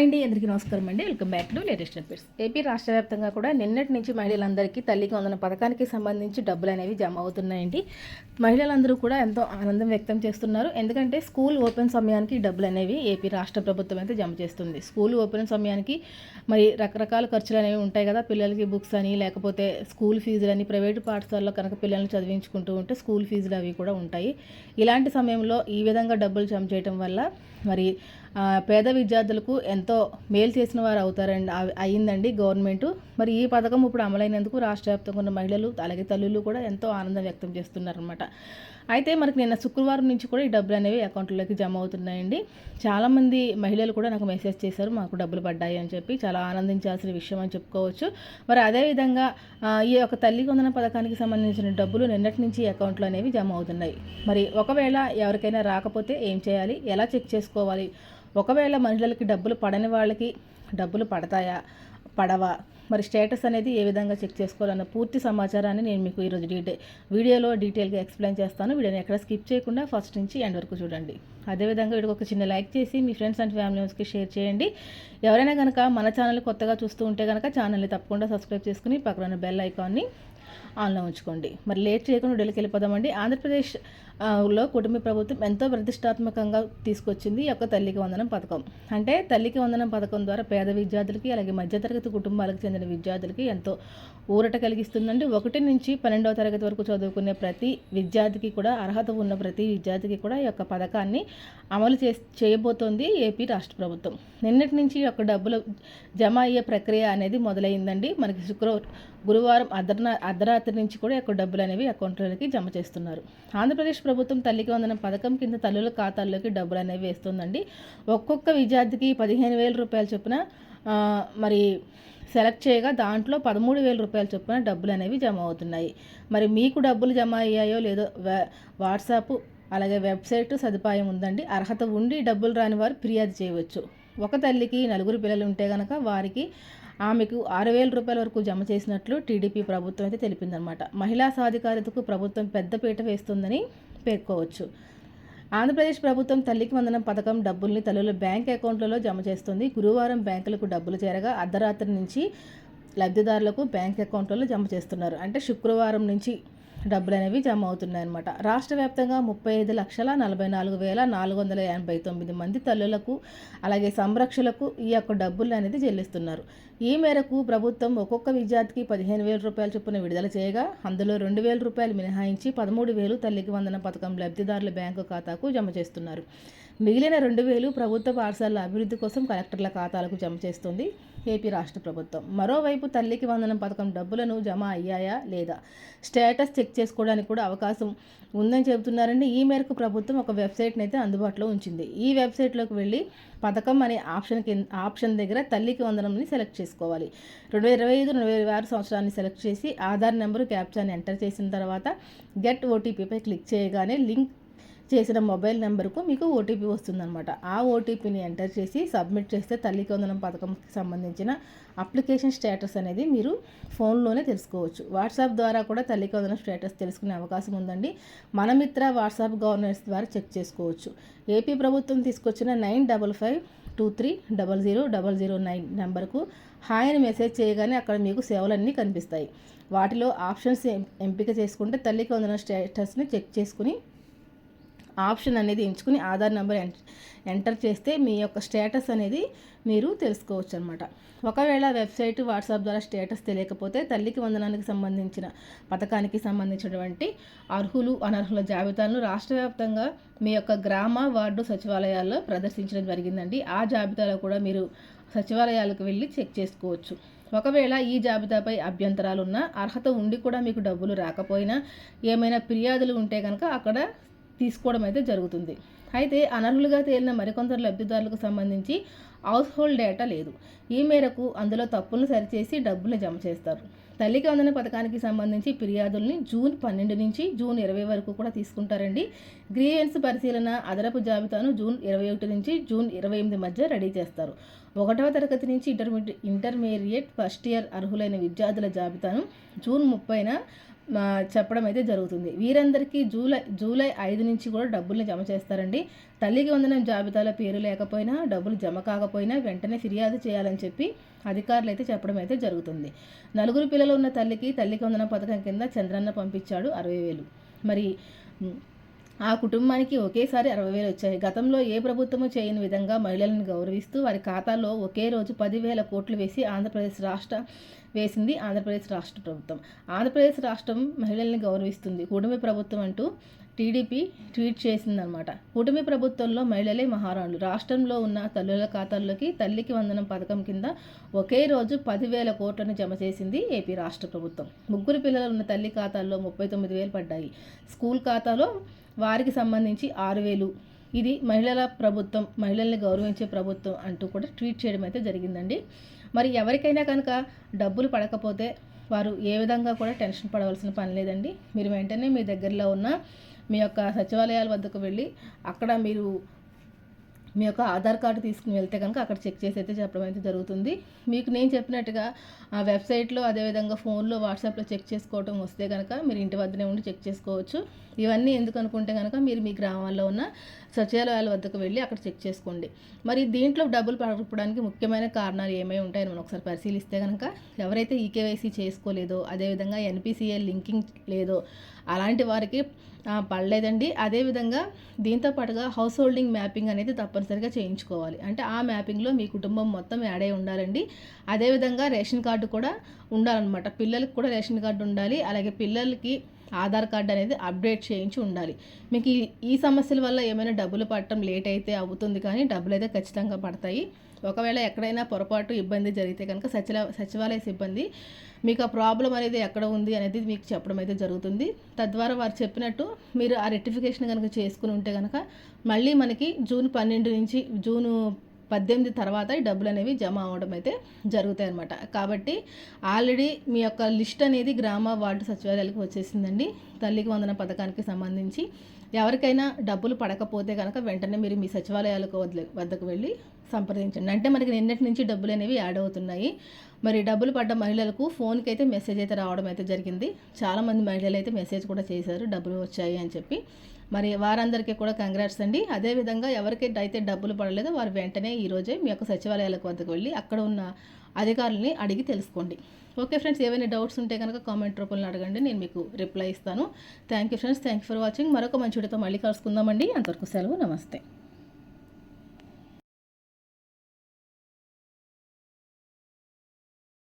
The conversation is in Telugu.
హాయ్ అండి అందరికీ నమస్కారం అండి. Welcome back to latest updates. AP రాష్ట్ర వ్యాప్తంగా కూడా నిన్నటి నుంచి మహిళలందరికీ తల్లికి వందన పథకానికి సంబంధించి డబ్బులు అనేవి జమ అవుతున్నాయండి. మహిళలందరూ కూడా ఎంతో ఆనందం వ్యక్తం చేస్తున్నారు. ఎందుకంటే స్కూల్ ఓపెన్ సమయానికి డబ్బులు అనేవి ఏపీ రాష్ట్ర ప్రభుత్వం అయితే జమ చేస్తుంది. స్కూల్ ఓపెన్ సమయానికి మరి రకరకాల ఖర్చులు అనేవి ఉంటాయి కదా. పిల్లలకి బుక్స్ అని లేకపోతే స్కూల్ ఫీజులు అని ప్రైవేటు పాఠశాలలో కనుక పిల్లల్ని చదివించుకుంటూ ఉంటే స్కూల్ ఫీజులు అవి కూడా ఉంటాయి. ఇలాంటి సమయంలో ఈ విధంగా డబ్బులు జమ చేయడం వల్ల మరి పేద విద్యార్థులకు ఎంతో మేలు చేసిన వారు అవుతారండి. అయ్యిందండి గవర్నమెంట్. మరి ఈ పథకం ఇప్పుడు అమలైనందుకు రాష్ట్ర వ్యాప్తంగా ఉన్న మహిళలు అలాగే తల్లులు కూడా ఎంతో ఆనందం వ్యక్తం చేస్తున్నారనమాట అయితే మనకి నిన్న శుక్రవారం నుంచి కూడా ఈ డబ్బులు అనేవి అకౌంట్లోకి జమ అవుతున్నాయండి. చాలామంది మహిళలు కూడా నాకు మెసేజ్ చేశారు మాకు డబ్బులు పడ్డాయి అని చెప్పి. చాలా ఆనందించాల్సిన విషయం అని చెప్పుకోవచ్చు. మరి అదేవిధంగా ఈ యొక్క తల్లి కొందన పథకానికి సంబంధించిన డబ్బులు నిన్నటి నుంచి అకౌంట్లో అనేవి జమ అవుతున్నాయి. మరి ఒకవేళ ఎవరికైనా రాకపోతే ఏం చేయాలి? ఎలా చెక్ చేసుకోవాలి? ఒకవేళ మహిళలకి డబ్బులు పడని వాళ్ళకి డబ్బులు పడతాయా? పడవా? మరి స్టేటస్ అనేది ఏ విధంగా చెక్ చేసుకోవాలన్న పూర్తి సమాచారాన్ని నేను మీకు ఈరోజు డీటెయిల్ వీడియోలో డీటెయిల్గా ఎక్స్ప్లెయిన్ చేస్తాను. వీడియోని ఎక్కడ స్కిప్ చేయకుండా ఫస్ట్ నుంచి ఎండ్ వరకు చూడండి. అదేవిధంగా వీడికి ఒక చిన్న లైక్ చేసి మీ ఫ్రెండ్స్ అండ్ ఫ్యామిలీ మెంబర్స్కి షేర్ చేయండి. ఎవరైనా కనుక మన ఛానల్ కొత్తగా చూస్తూ ఉంటే కనుక ఛానల్ని తప్పకుండా సబ్స్క్రైబ్ చేసుకుని పక్కన బెల్ ఐకాన్ని ఆన్లో ఉంచుకోండి. మరి లేట్ చేయకుండా ఢిల్లీకి వెళ్ళిపోదామండి. ఆంధ్రప్రదేశ్లో కుటుంబ ప్రభుత్వం ఎంతో ప్రతిష్టాత్మకంగా తీసుకొచ్చింది ఈ యొక్క తల్లికి వందనం పథకం. అంటే తల్లికి వందనం పథకం ద్వారా పేద విద్యార్థులకి అలాగే మధ్యతరగతి కుటుంబాలకు చెందిన విద్యార్థులకి ఎంతో ఊరట కలిగిస్తుందండి. ఒకటి నుంచి పన్నెండవ తరగతి వరకు చదువుకునే ప్రతి విద్యార్థికి కూడా అర్హత ఉన్న ప్రతి విద్యార్థికి కూడా ఈ యొక్క పథకాన్ని అమలు చే చేయబోతోంది ఏపీ రాష్ట్ర ప్రభుత్వం. నిన్నటి నుంచి ఈ యొక్క డబ్బులు జమ అయ్యే ప్రక్రియ అనేది మొదలైందండి. మనకి శుక్రవారం గురువారం అర్ధన అర్ధరాత్రి నుంచి కూడా ఎక్కువ డబ్బులు అనేవి అకౌంట్లోకి జమ చేస్తున్నారు. ఆంధ్రప్రదేశ్ ప్రభుత్వం తల్లికి వందన పథకం కింద తల్లుల ఖాతాల్లోకి డబ్బులు అనేవి వేస్తుందండి. ఒక్కొక్క విద్యార్థికి పదిహేను వేల రూపాయల చొప్పున మరి సెలెక్ట్ చేయగా దాంట్లో పదమూడు వేల రూపాయల చొప్పున డబ్బులు అనేవి జమ అవుతున్నాయి. మరి మీకు డబ్బులు జమ అయ్యాయో లేదో వాట్సాప్ అలాగే వెబ్సైట్ సదుపాయం ఉందండి. అర్హత ఉండి డబ్బులు రాని వారు ఫిర్యాదు చేయవచ్చు. ఒక తల్లికి నలుగురు పిల్లలు ఉంటే కనుక వారికి ఆమెకు ఆరు వేల రూపాయల వరకు జమ చేసినట్లు టీడీపీ ప్రభుత్వం అయితే తెలిపిందనమాట మహిళా సాధికారతకు ప్రభుత్వం పెద్దపీట వేస్తుందని పేర్కోవచ్చు. ఆంధ్రప్రదేశ్ ప్రభుత్వం తల్లికి వందనం పథకం డబ్బుల్ని తల్లుల బ్యాంక్ అకౌంట్లలో జమ చేస్తుంది. గురువారం బ్యాంకులకు డబ్బులు చేరగా అర్ధరాత్రి నుంచి లబ్ధిదారులకు బ్యాంక్ అకౌంట్లలో జమ చేస్తున్నారు. అంటే శుక్రవారం నుంచి డబ్బులు అనేవి జమ అవుతున్నాయి అన్నమాట రాష్ట్ర వ్యాప్తంగా ముప్పై ఐదు లక్షల నలభై నాలుగు వేల నాలుగు వందల ఎనభై తొమ్మిది మంది తల్లులకు అలాగే సంరక్షలకు ఈ యొక్క డబ్బులు అనేది చెల్లిస్తున్నారు. ఈ మేరకు ప్రభుత్వం ఒక్కొక్క విద్యార్థికి పదిహేను వేల రూపాయల చొప్పున విడుదల చేయగా అందులో రెండు వేల రూపాయలు మినహాయించి పదమూడు వేలు తల్లికి వందన పథకం లబ్ధిదారుల బ్యాంకు ఖాతాకు జమ చేస్తున్నారు. మిగిలిన రెండు వేలు ప్రభుత్వ పాఠశాలల అభివృద్ధి కోసం కలెక్టర్ల ఖాతాలకు జమ చేస్తుంది ఏపీ రాష్ట్ర ప్రభుత్వం. మరోవైపు తల్లికి వందనం పథకం డబ్బులను జమ అయ్యాయా లేదా? స్టేటస్ చెక్ చేసుకోవడానికి కూడా అవకాశం ఉందని చెబుతున్నారండి ఈ మేరకు ప్రభుత్వం ఒక వెబ్సైట్ని అయితే అందుబాటులో ఉంచింది. ఈ వెబ్సైట్లోకి వెళ్ళి పథకం అనే ఆప్షన్ కింద ఆప్షన్ దగ్గర తల్లికి వందనంని సెలెక్ట్ చేసుకోవాలి. రెండు వేల ఇరవై ఐదు రెండు వేల ఇరవై ఆరు సంవత్సరాన్ని సెలెక్ట్ చేసి ఆధార్ నెంబరు క్యాప్చాని ఎంటర్ చేసిన తర్వాత గెట్ ఓటీపీపై క్లిక్ చేయగానే లింక్ చేసిన మొబైల్ నెంబర్కు మీకు ఓటీపీ వస్తుందన్నమాట. ఆ ఓటీపీని ఎంటర్ చేసి సబ్మిట్ చేస్తే తల్లి కొందనం పథకంకి సంబంధించిన అప్లికేషన్ స్టేటస్ అనేది మీరు ఫోన్లోనే తెలుసుకోవచ్చు. వాట్సాప్ ద్వారా కూడా తల్లి కొందనం స్టేటస్ తెలుసుకునే అవకాశం ఉందండి. మన మిత్ర వాట్సాప్ గవర్నెన్స్ ద్వారా చెక్ చేసుకోవచ్చు. ఏపీ ప్రభుత్వం తీసుకొచ్చిన nine double five two three double zero double zero nine నెంబర్కు హాయ్ అని మెసేజ్ చేయగానే అక్కడ మీకు సేవలన్నీ కనిపిస్తాయి. వాటిలో ఆప్షన్స్ ఎం- ఎంపిక చేసుకుంటే తల్లికి వందన స్టేటస్ని చెక్ చేసుకుని ఆప్షన్ అనేది ఎంచుకుని ఆధార్ నెంబర్ ఎంటర్ చేస్తే మీ యొక్క స్టేటస్ అనేది మీరు తెలుసుకోవచ్చు అనమాట ఒకవేళ వెబ్సైట్ వాట్సాప్ ద్వారా స్టేటస్ తెలియకపోతే తల్లికి వందనానికి సంబంధించిన పథకానికి సంబంధించినటువంటి అర్హులు అనర్హుల జాబితాలను రాష్ట్ర వ్యాప్తంగా మీ యొక్క గ్రామ వార్డు సచివాలయాల్లో ప్రదర్శించడం జరిగిందండి. ఆ జాబితాలో కూడా మీరు సచివాలయాలకు వెళ్ళి చెక్ చేసుకోవచ్చు. ఒకవేళ ఈ జాబితాపై అభ్యంతరాలు ఉన్నా అర్హత ఉండి కూడా మీకు డబ్బులు రాకపోయినా ఏమైనా ఫిర్యాదులు ఉంటే కనుక అక్కడ తీసుకోవడం అయితే జరుగుతుంది. అయితే అనర్హులుగా తేలిన మరికొందరు లబ్ధిదారులకు సంబంధించి హౌస్ హోల్డ్ డేటా లేదు. ఈ మేరకు అందులో తప్పులను సరిచేసి డబ్బులు జమ చేస్తారు. తల్లికి వందన పథకానికి సంబంధించి ఫిర్యాదుల్ని జూన్ పన్నెండు నుంచి జూన్ ఇరవై వరకు కూడా తీసుకుంటారండి. గ్రీవెన్స్ పరిశీలన అదనపు జాబితాను జూన్ ఇరవై ఒకటి నుంచి జూన్ ఇరవై ఎనిమిది మధ్య రెడీ చేస్తారు. ఒకటవ తరగతి నుంచి ఇంటర్మీడియట్ ఇంటర్మీడియట్ ఫస్ట్ ఇయర్ అర్హులైన విద్యార్థుల జాబితాను జూన్ ముప్పైన చెప్పడం అయితే జరుగుతుంది. వీరందరికీ జూలై జూలై ఐదు నుంచి కూడా డబ్బుల్ని జమ చేస్తారండి. తల్లికి వందనం జాబితాలో పేరు లేకపోయినా డబ్బులు జమ కాకపోయినా వెంటనే ఫిర్యాదు చేయాలని చెప్పి అధికారులు అయితే చెప్పడం అయితే జరుగుతుంది. నలుగురు పిల్లలు ఉన్న తల్లికి తల్లికి వందనం పథకం కింద చంద్రన్న పంపించాడు అరవై వేలు. మరి ఆ కుటుంబానికి ఒకేసారి అరవై వేలు వచ్చాయి. గతంలో ఏ ప్రభుత్వము చేయని విధంగా మహిళలను గౌరవిస్తూ వారి ఖాతాలో ఒకే రోజు పదివేల కోట్లు వేసి ఆంధ్రప్రదేశ్ రాష్ట్ర వేసింది ఆంధ్రప్రదేశ్ రాష్ట్ర ప్రభుత్వం. ఆంధ్రప్రదేశ్ రాష్ట్రం మహిళల్ని గౌరవిస్తుంది. కూటమి ప్రభుత్వం అంటూ టీడీపీ ట్వీట్ చేసిందనమాట కూటమి ప్రభుత్వంలో మహిళలే మహారాణులు. రాష్ట్రంలో ఉన్న తల్లుల ఖాతాల్లోకి తల్లికి వందనం పథకం కింద ఒకే రోజు పదివేల కోట్లను జమ చేసింది ఏపీ రాష్ట్ర ప్రభుత్వం. ముగ్గురు పిల్లలు ఉన్న తల్లి ఖాతాల్లో ముప్పై తొమ్మిది వేలు పడ్డాయి. స్కూల్ ఖాతాలో వారికి సంబంధించి ఆరు వేలు. ఇది మహిళల ప్రభుత్వం మహిళల్ని గౌరవించే ప్రభుత్వం అంటూ కూడా ట్వీట్ చేయడం అయితే జరిగిందండి. మరి ఎవరికైనా కనుక డబ్బులు పడకపోతే వారు ఏ విధంగా కూడా టెన్షన్ పడవలసిన పని లేదండి. మీరు వెంటనే మీ దగ్గరలో ఉన్న మీ యొక్క సచివాలయాల వద్దకు వెళ్ళి అక్కడ మీరు మీ యొక్క ఆధార్ కార్డు తీసుకుని వెళ్తే కనుక అక్కడ చెక్ చేసి అయితే చెప్పడం అయితే జరుగుతుంది. మీకు నేను చెప్పినట్టుగా ఆ వెబ్సైట్లో అదేవిధంగా ఫోన్లో వాట్సాప్లో చెక్ చేసుకోవడం వస్తే కనుక మీరు ఇంటి వద్దనే ఉండి చెక్ చేసుకోవచ్చు. ఇవన్నీ ఎందుకు అనుకుంటే కనుక మీరు మీ గ్రామాల్లో ఉన్న సచివాలయాల వద్దకు వెళ్ళి అక్కడ చెక్ చేసుకోండి. మరి దీంట్లో డబ్బులు పడకపోవడానికి ముఖ్యమైన కారణాలు ఏమై ఉంటాయని మనం ఒకసారి పరిశీలిస్తే కనుక ఎవరైతే ఈకేవైసీ చేసుకోలేదో అదేవిధంగా ఎన్పిసిఏ లింకింగ్ లేదో అలాంటి వారికి పడలేదండి. అదేవిధంగా దీంతో పాటుగా హౌస్ హోల్డింగ్ మ్యాపింగ్ అనేది తప్ప తప్పనిసరిగా చేయించుకోవాలి. అంటే ఆ మ్యాపింగ్లో మీ కుటుంబం మొత్తం యాడ్ అయి ఉండాలండి. అదేవిధంగా రేషన్ కార్డు కూడా ఉండాలన్నమాట. పిల్లలకి కూడా రేషన్ కార్డు ఉండాలి. అలాగే పిల్లలకి ఆధార్ కార్డు అనేది అప్డేట్ చేయించి ఉండాలి. మీకు ఈ ఈ సమస్యల వల్ల ఏమైనా డబ్బులు పడటం లేట్ అయితే అవుతుంది కానీ డబ్బులు అయితే ఖచ్చితంగా పడతాయి. ఒకవేళ ఎక్కడైనా పొరపాటు ఇబ్బంది జరిగితే కనుక సచివ సచివాలయ సిబ్బంది మీకు ఆ ప్రాబ్లం అనేది ఎక్కడ ఉంది అనేది మీకు చెప్పడం అయితే జరుగుతుంది. తద్వారా వారు చెప్పినట్టు మీరు ఆ రెక్టిఫికేషన్ కనుక చేసుకుని ఉంటే కనుక మళ్ళీ మనకి జూన్ పన్నెండు నుంచి జూను పద్దెనిమిది తర్వాత ఈ డబ్బులు అనేవి జమ అవ్వడం అయితే జరుగుతాయి అన్నమాట కాబట్టి ఆల్రెడీ మీ యొక్క లిస్ట్ అనేది గ్రామ వార్డు సచివాలయాలకు వచ్చేసిందండి. తల్లికి వందన పథకానికి సంబంధించి ఎవరికైనా డబ్బులు పడకపోతే కనుక వెంటనే మీరు మీ సచివాలయాలకు వద్ద వద్దకు వెళ్ళి సంప్రదించండి. అంటే మనకి నిన్నటి నుంచి డబ్బులు అనేవి యాడ్ అవుతున్నాయి. మరి డబ్బులు పడ్డ మహిళలకు ఫోన్కి అయితే మెసేజ్ అయితే రావడం అయితే జరిగింది. చాలామంది మహిళలు అయితే మెసేజ్ కూడా చేశారు డబ్బులు వచ్చాయి అని చెప్పి. మరి వారందరికీ కూడా కంగ్రాట్స్ అండి. అదేవిధంగా ఎవరికైతే అయితే డబ్బులు పడలేదో వారు వెంటనే ఈరోజే మీ యొక్క సచివాలయాలకు వద్దకు వెళ్ళి అక్కడ ఉన్న అధికారులని అడిగి తెలుసుకోండి. ఓకే ఫ్రెండ్స్ ఏవైనా డౌట్స్ ఉంటే కనుక కామెంట్ రూపంలో అడగండి. నేను మీకు రిప్లై ఇస్తాను. Thank you friends thank you for watching. మరొక మంచి వీడియోతో మళ్ళీ కలుసుకుందామండి. అంతవరకు సెలవు నమస్తే.